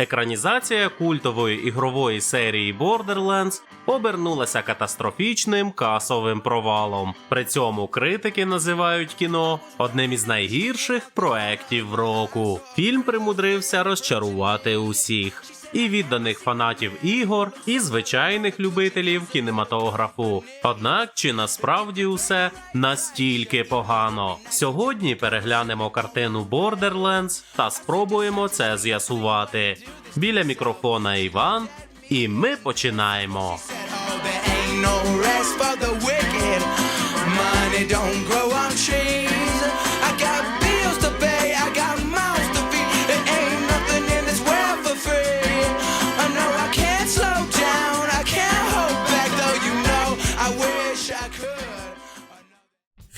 Екранізація культової ігрової серії Borderlands обернулася катастрофічним касовим провалом. При цьому критики називають кіно одним із найгірших проєктів року. Фільм примудрився розчарувати усіх. І відданих фанатів ігор, і звичайних любителів кінематографу. Однак чи насправді усе настільки погано? Сьогодні переглянемо картину Borderlands та спробуємо це з'ясувати. Біля мікрофона Іван, і ми починаємо.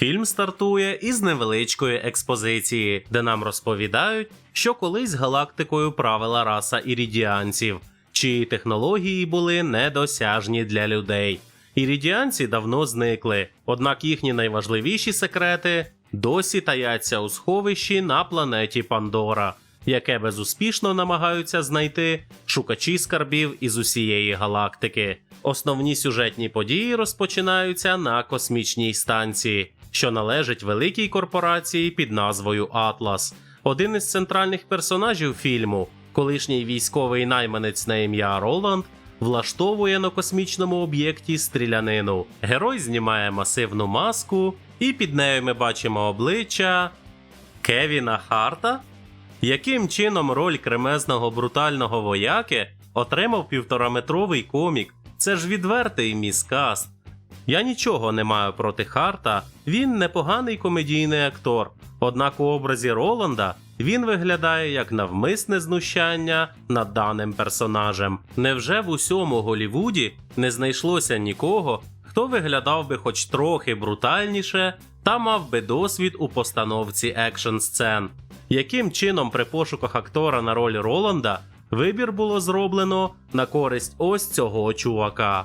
Фільм стартує із невеличкої експозиції, де нам розповідають, що колись галактикою правила раса ірідіанців, чиї технології були недосяжні для людей. Ірідіанці давно зникли, однак їхні найважливіші секрети досі таяться у сховищі на планеті Пандора, яке безуспішно намагаються знайти шукачі скарбів із усієї галактики. Основні сюжетні події розпочинаються на космічній станції, що належить великій корпорації під назвою Атлас. Один із центральних персонажів фільму, колишній військовий найманець на ім'я Роланд, влаштовує на космічному об'єкті стрілянину. Герой знімає масивну маску, і під нею ми бачимо обличчя Кевіна Харта. Яким чином роль кремезного брутального вояки отримав півтораметровий комік? Це ж відвертий міскаст. Я нічого не маю проти Харта, він непоганий комедійний актор. Однак у образі Роланда він виглядає як навмисне знущання над даним персонажем. Невже в усьому Голівуді не знайшлося нікого, хто виглядав би хоч трохи брутальніше та мав би досвід у постановці екшн сцен? Яким чином при пошуках актора на роль Роланда вибір було зроблено на користь ось цього чувака?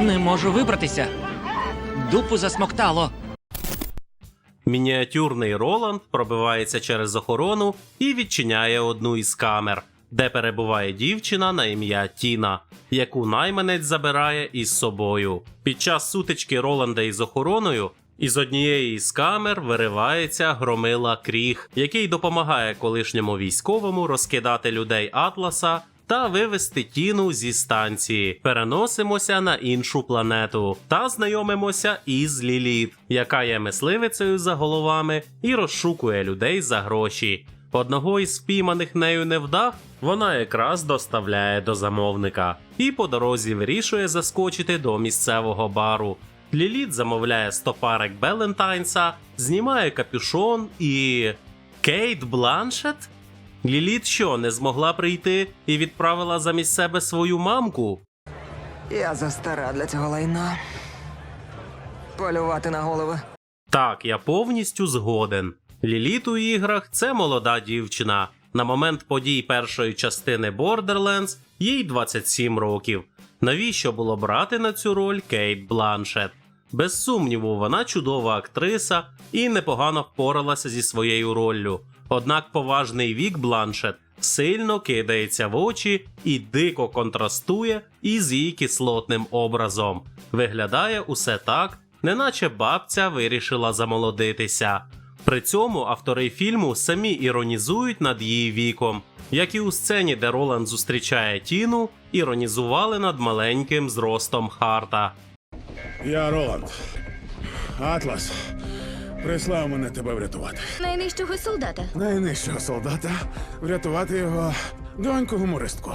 Не можу вибратися. Дупу засмоктало. Мініатюрний Роланд пробивається через охорону і відчиняє одну із камер, де перебуває дівчина на ім'я Тіна, яку найманець забирає із собою. Під час сутички Роланда із охороною із однієї із камер виривається громила Кріг, який допомагає колишньому військовому розкидати людей Атласа та вивести Тіну зі станції. Переносимося на іншу планету та знайомимося із Ліліт, яка є мисливицею за головами і розшукує людей за гроші. Одного із впійманих нею невдах вона якраз доставляє до замовника і по дорозі вирішує заскочити до місцевого бару. Ліліт замовляє стопарик Белентайнса, знімає капюшон і. Кейт Бланшет? Ліліт що, не змогла прийти і відправила замість себе свою мамку? Я застара для цього лайна. Полювати на голови. Так, я повністю згоден. Ліліт у іграх це молода дівчина. На момент подій першої частини Borderlands їй 27 років. Навіщо було брати на цю роль Кейт Бланшет? Без сумніву, вона чудова актриса і непогано впоралася зі своєю роллю. Однак поважний вік Бланшет сильно кидається в очі і дико контрастує із її кислотним образом. Виглядає усе так, неначе бабця вирішила замолодитися. При цьому автори фільму самі іронізують над її віком, як і у сцені, де Роланд зустрічає Тіну, іронізували над маленьким зростом Харта. Я Роланд. Атлас прислав мене тебе врятувати. Найнижчого солдата. Найнижчого солдата врятувати його доньку гумористку.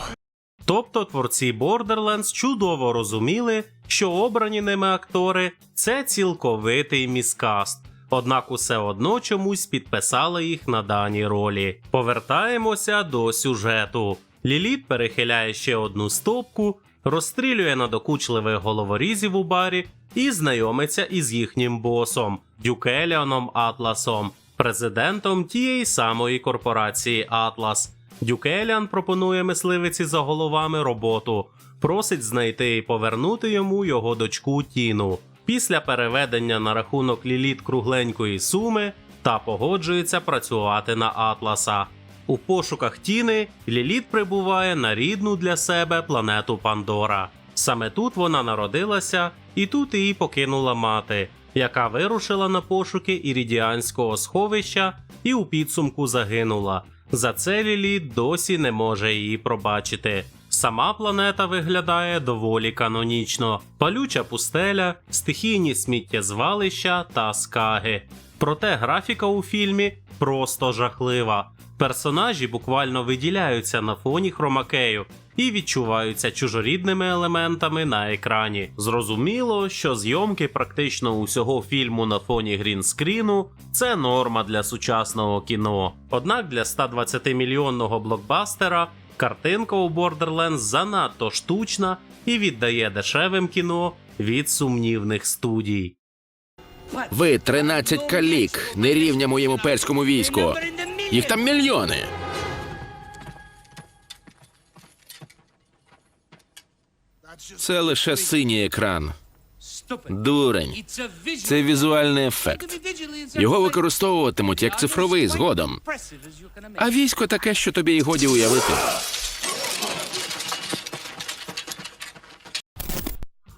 Тобто творці Borderlands чудово розуміли, що обрані ними актори це цілковитий міскаст. Однак усе одно чомусь підписали їх на дані ролі. Повертаємося до сюжету. Ліліт перехиляє ще одну стопку, розстрілює надокучливих головорізів у барі і знайомиться із їхнім босом Дюкеліаном Атласом, президентом тієї самої корпорації Атлас. Дюкеліан пропонує мисливиці за головами роботу, просить знайти і повернути йому його дочку Тіну. після переведення на рахунок ліліт кругленької суми та погоджується працювати на Атласа. У пошуках Тіни Ліліт прибуває на рідну для себе планету Пандора. Саме тут вона народилася, і тут її покинула мати, яка вирушила на пошуки ірідіанського сховища і у підсумку загинула. За це Ліліт досі не може її пробачити. Сама планета виглядає доволі канонічно: палюча пустеля, стихійні сміттєзвалища та скаги. Проте графіка у фільмі просто жахлива. Персонажі буквально виділяються на фоні хромакею і відчуваються чужорідними елементами на екрані. Зрозуміло, що зйомки практично усього фільму на фоні грінскріну це норма для сучасного кіно. Однак для 120-мільйонного блокбастера картинка у Borderlands занадто штучна і віддає дешевим кіно від сумнівних студій. Ви 13 калік, не рівня моєму перському війську. Їх там мільйони. Це лише синій екран. Дурень. Це візуальний ефект. Його використовуватимуть як цифровий згодом. А військо таке, що тобі й годі уявити.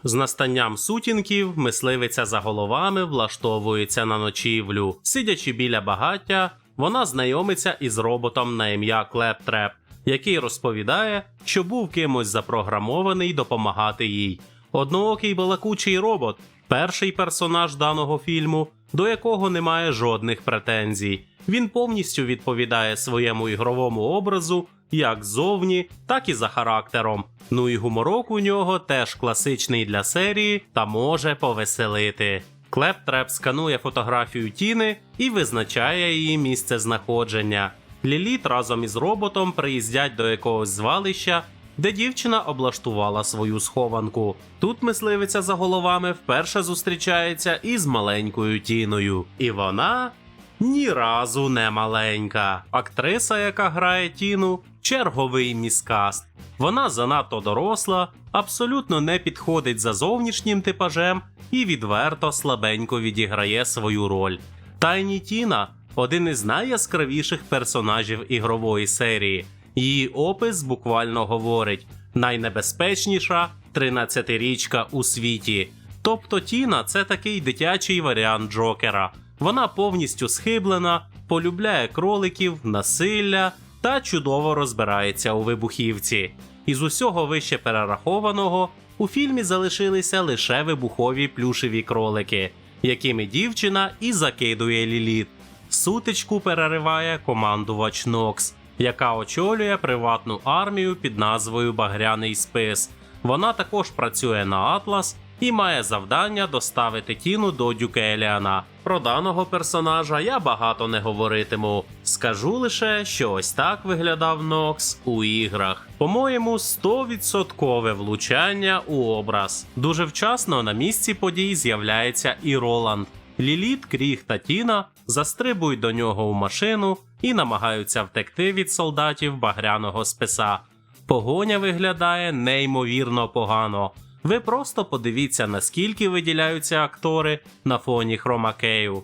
З настанням сутінків мисливиця за головами влаштовується на ночівлю. Сидячи біля багаття, вона знайомиться із роботом на ім'я Клептреп, який розповідає, що був кимось запрограмований допомагати їй. Одноокий балакучий робот перший персонаж даного фільму, до якого немає жодних претензій. Він повністю відповідає своєму ігровому образу як ззовні, так і за характером. Ну і гуморок у нього теж класичний для серії та може повеселити. Клептреп сканує фотографію Тіни і визначає її місце знаходження. Ліліт разом із роботом приїздять до якогось звалища, де дівчина облаштувала свою схованку. Тут мисливиця за головами вперше зустрічається із маленькою тіною, і вона ні разу не маленька. Актриса, яка грає Тіну, черговий міскаст. Вона занадто доросла, абсолютно не підходить за зовнішнім типажем і відверто слабенько відіграє свою роль. Тайні Тіна один із найяскравіших персонажів ігрової серії. Її опис буквально говорить: найнебезпечніша 13-річка у світі. Тобто Тіна це такий дитячий варіант Джокера. Вона повністю схиблена, полюбляє кроликів, насилля та чудово розбирається у вибухівці. Із усього вище перерахованого у фільмі залишилися лише вибухові плюшеві кролики, якими дівчина і закидує ліліт. Сутичку перериває командувач Нокс, яка очолює приватну армію під назвою Багряний спис. Вона також працює на Атлас і має завдання доставити тіну до Дюкеліана. Про даного персонажа я багато не говоритиму. Скажу лише, що ось так виглядав Нокс у іграх. По-моєму, 100% влучання у образ. Дуже вчасно на місці подій з'являється і Роланд. Ліліт, Кріг та Тіна застрибують до нього у машину і намагаються втекти від солдатів багряного списа. Погоня виглядає неймовірно погано. Ви просто подивіться, наскільки виділяються актори на фоні хромакею.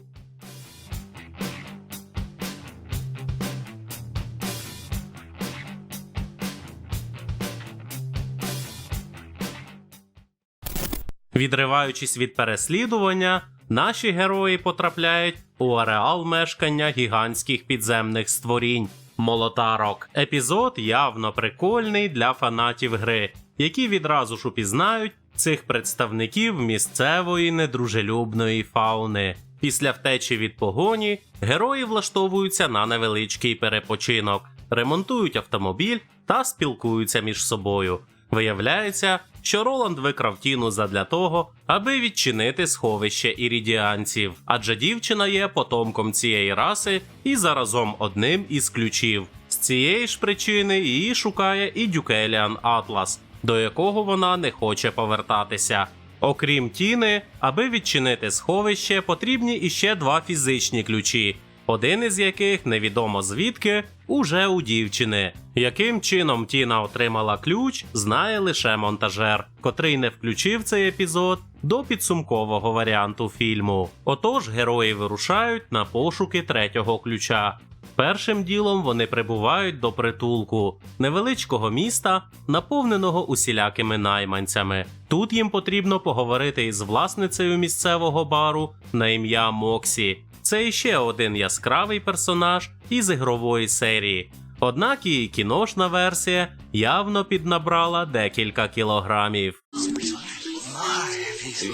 Відриваючись від переслідування, наші герої потрапляють у ареал мешкання гігантських підземних створінь молотарок. Епізод явно прикольний для фанатів гри, які відразу ж упізнають цих представників місцевої недружелюбної фауни. Після втечі від погоні герої влаштовуються на невеличкий перепочинок, ремонтують автомобіль та спілкуються між собою. Виявляється, що Роланд викрав тіну задля того, аби відчинити сховище ірідіанців, адже дівчина є потомком цієї раси і заразом одним із ключів. З цієї ж причини її шукає і Дюкеліан Атлас, до якого вона не хоче повертатися. Окрім тіни, аби відчинити сховище, потрібні іще два фізичні ключі, один із яких невідомо звідки уже у дівчини. Яким чином Тіна отримала ключ, знає лише монтажер, котрий не включив цей епізод до підсумкового варіанту фільму. Отож, герої вирушають на пошуки третього ключа. Першим ділом вони прибувають до притулку невеличкого міста, наповненого усілякими найманцями. Тут їм потрібно поговорити із власницею місцевого бару на ім'я Моксі. Це іще один яскравий персонаж із ігрової серії. Однак її кіношна версія явно піднабрала декілька кілограмів.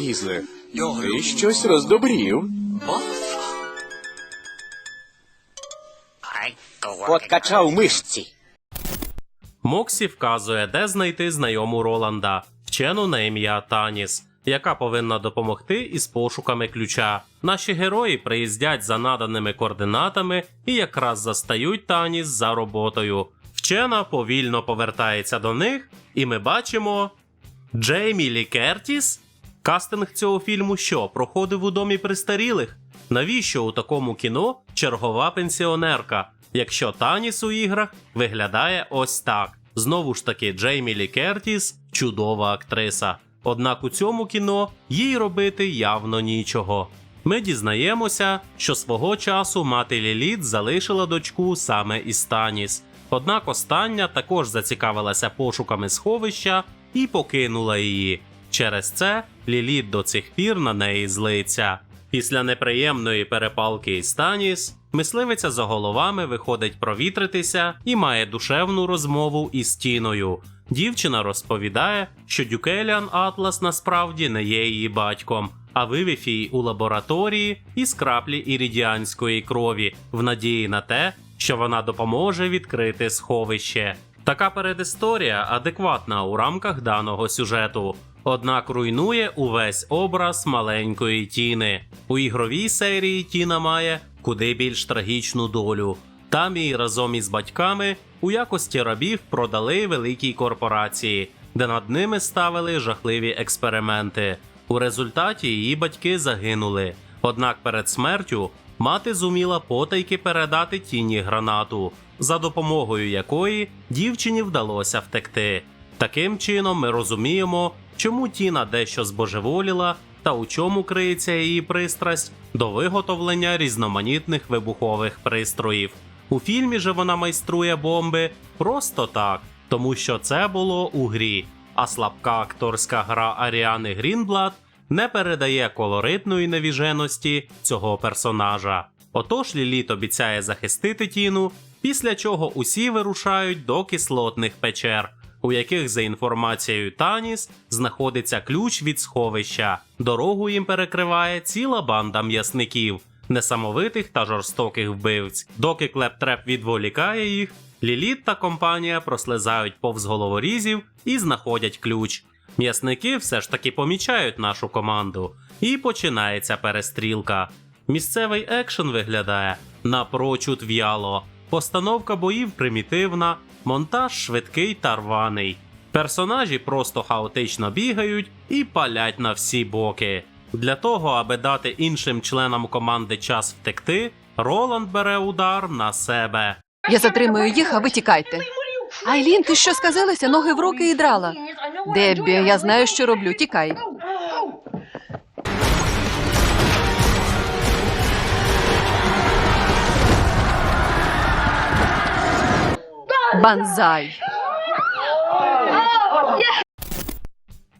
Візле, ти щось роздобрів. Подкачав мишці. Моксі вказує, де знайти знайому Роланда, вчену на ім'я Таніс, яка повинна допомогти із пошуками ключа. Наші герої приїздять за наданими координатами і якраз застають Таніс за роботою. Вчена повільно повертається до них, і ми бачимо Джеймі Лі Кертіс. Кастинг цього фільму що проходив у домі престарілих? Навіщо у такому кіно чергова пенсіонерка, якщо Таніс у іграх виглядає ось так? Знову ж таки, Джеймі Лі Кертіс чудова актриса. Однак у цьому кіно їй робити явно нічого. Ми дізнаємося, що свого часу мати Ліліт залишила дочку саме із Таніс. Однак остання також зацікавилася пошуками сховища і покинула її. Через це Ліліт до цих пір на неї злиться. Після неприємної перепалки із Таніс, мисливиця за головами виходить провітритися і має душевну розмову із Тіною. Дівчина розповідає, що Дюкеліан Атлас насправді не є її батьком, а вивів її у лабораторії із краплі іридіанської крові, в надії на те, що вона допоможе відкрити сховище. Така передісторія адекватна у рамках даного сюжету, однак руйнує увесь образ маленької Тіни. У ігровій серії Тіна має куди більш трагічну долю. Там її разом із батьками у якості рабів продали великій корпорації, де над ними ставили жахливі експерименти. У результаті її батьки загинули. Однак перед смертю мати зуміла потайки передати тіні гранату, за допомогою якої дівчині вдалося втекти. Таким чином ми розуміємо, чому Тіна дещо збожеволіла та у чому криється її пристрасть до виготовлення різноманітних вибухових пристроїв. У фільмі же вона майструє бомби просто так, тому що це було у грі, а слабка акторська гра Аріани Грінблад не передає колоритної навіженості цього персонажа. Отож Ліліт обіцяє захистити Тіну, після чого усі вирушають до кислотних печер, у яких, за інформацією Таніс, знаходиться ключ від сховища. Дорогу їм перекриває ціла банда м'ясників, несамовитих та жорстоких вбивць. Доки клептреп відволікає їх, Ліліт та компанія прослизають повз головорізів і знаходять ключ. М'ясники все ж таки помічають нашу команду, і починається перестрілка. Місцевий екшен виглядає напрочуд в'яло. Постановка боїв примітивна, монтаж швидкий та рваний. Персонажі просто хаотично бігають і палять на всі боки. Для того, аби дати іншим членам команди час втекти, Роланд бере удар на себе. Я затримую їх, а ви тікайте. Айлін, ти що сказалася? Ноги в руки і драла. Деббі, я знаю, що роблю. Тікай. Банзай.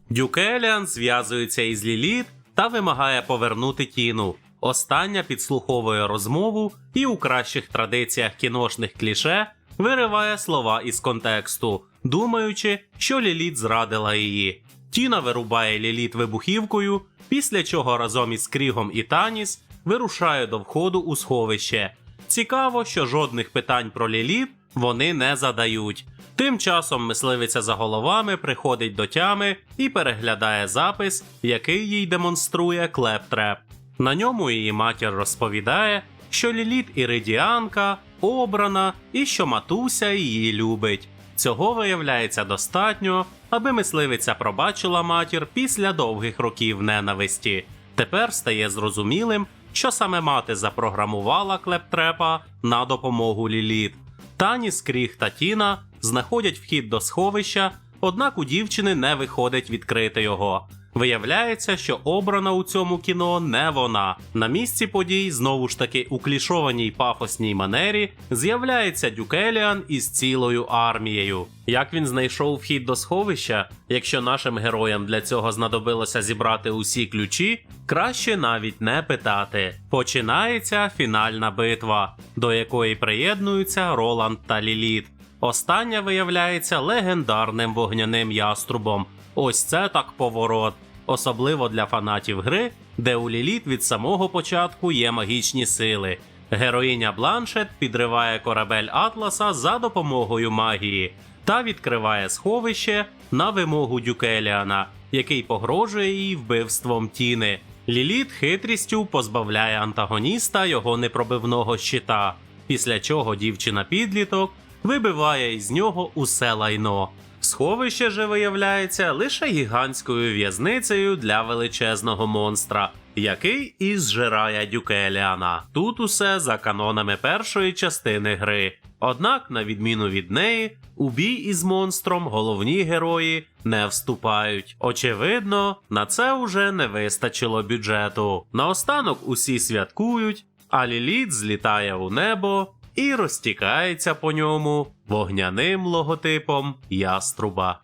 Дюкеліан зв'язується із Ліліт та вимагає повернути Тіну. Остання підслуховує розмову і у кращих традиціях кіношних кліше вириває слова із контексту, думаючи, що Ліліт зрадила її. Тіна вирубає Ліліт вибухівкою, після чого разом із Крігом і Таніс вирушає до входу у сховище. Цікаво, що жодних питань про Ліліт вони не задають. Тим часом мисливиця за головами приходить до тями і переглядає запис, який їй демонструє клептреп. На ньому її матір розповідає, що Ліліт іридіанка, обрана і що матуся її любить. Цього виявляється достатньо, аби мисливиця пробачила матір після довгих років ненависті. Тепер стає зрозумілим, що саме мати запрограмувала клептрепа на допомогу Ліліт. Тані, Скріг та Тіна знаходять вхід до сховища, однак у дівчини не виходить відкрити його. Виявляється, що обрана у цьому кіно не вона. На місці подій, знову ж таки у клішованій пафосній манері, з'являється Дюкеліан із цілою армією. Як він знайшов вхід до сховища, якщо нашим героям для цього знадобилося зібрати усі ключі, краще навіть не питати. Починається фінальна битва, до якої приєднуються Роланд та Ліліт. Остання виявляється легендарним вогняним яструбом. Ось це так поворот. Особливо для фанатів гри, де у Ліліт від самого початку є магічні сили. Героїня Бланшет підриває корабель Атласа за допомогою магії та відкриває сховище на вимогу Дюкеліана, який погрожує їй вбивством Тіни. Ліліт хитрістю позбавляє антагоніста його непробивного щита, після чого дівчина-підліток вибиває із нього усе лайно. Сховище же виявляється лише гігантською в'язницею для величезного монстра, який і зжирає Дюкеліана. Тут усе за канонами першої частини гри. Однак, на відміну від неї, у бій із монстром головні герої не вступають. Очевидно, на це уже не вистачило бюджету. Наостанок усі святкують, а Ліліт злітає у небо і розтікається по ньому вогняним логотипом яструба.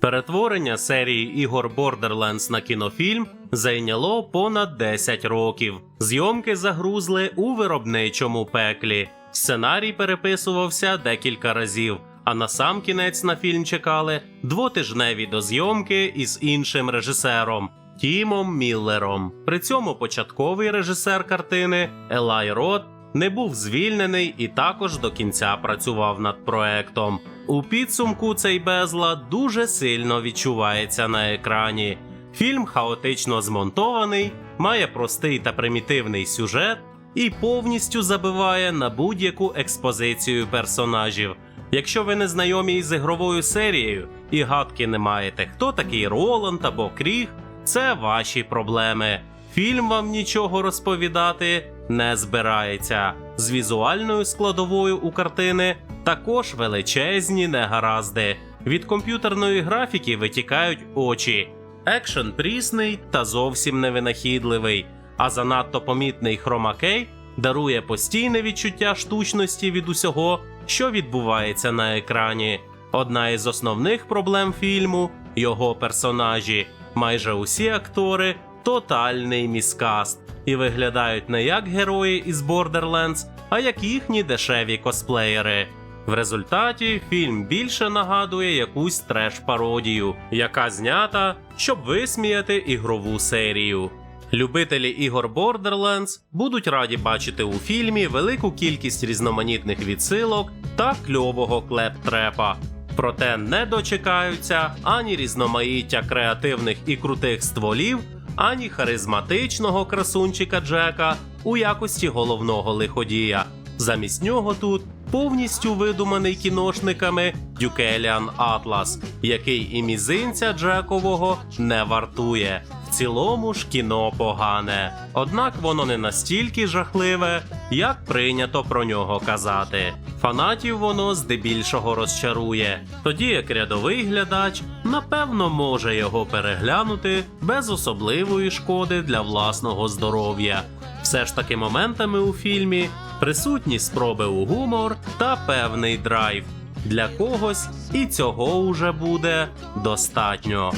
Перетворення серії ігор Borderlands на кінофільм зайняло понад 10 років. Зйомки загрузли у виробничому пеклі. Сценарій переписувався декілька разів, а на сам кінець на фільм чекали двотижневі дозйомки із іншим режисером Тімом Міллером. При цьому початковий режисер картини Елай Рот не був звільнений і також до кінця працював над проектом. У підсумку цей безлад дуже сильно відчувається на екрані. Фільм хаотично змонтований, має простий та примітивний сюжет і повністю забиває на будь-яку експозицію персонажів. Якщо ви не знайомі із ігровою серією і гадки не маєте, хто такий Роланд або Кріг, це ваші проблеми. Фільм вам нічого розповідати не збирається. З візуальною складовою у картини також величезні негаразди. Від комп'ютерної графіки витікають очі. Екшен прісний та зовсім невинахідливий, а занадто помітний хромакей дарує постійне відчуття штучності від усього, що відбувається на екрані. Одна із основних проблем фільму його персонажі. Майже усі актори тотальний міскаст і виглядають не як герої із Borderlands, а як їхні дешеві косплеєри. В результаті фільм більше нагадує якусь треш-пародію, яка знята, щоб висміяти ігрову серію. Любителі ігор Borderlands будуть раді бачити у фільмі велику кількість різноманітних відсилок та кльового клеп-трепа. Проте не дочекаються ані різноманіття креативних і крутих стволів, ані харизматичного красунчика Джека у якості головного лиходія. Замість нього тут повністю видуманий кіношниками Дюкеліан Атлас, який і мізинця Джекового не вартує. В цілому ж кіно погане. Однак воно не настільки жахливе, як прийнято про нього казати. Фанатів воно здебільшого розчарує, тоді як рядовий глядач напевно може його переглянути без особливої шкоди для власного здоров'я. Все ж таки моментами у фільмі присутні спроби у гумор та певний драйв. Для когось і цього уже буде достатньо.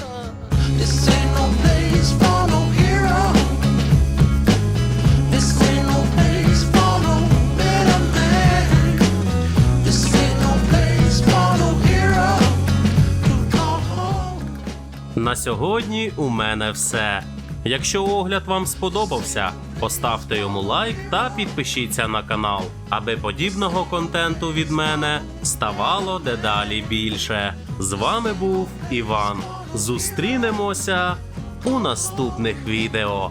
На сьогодні у мене все. Якщо огляд вам сподобався, поставте йому лайк та підпишіться на канал, аби подібного контенту від мене ставало дедалі більше. З вами був Іван. Зустрінемося у наступних відео.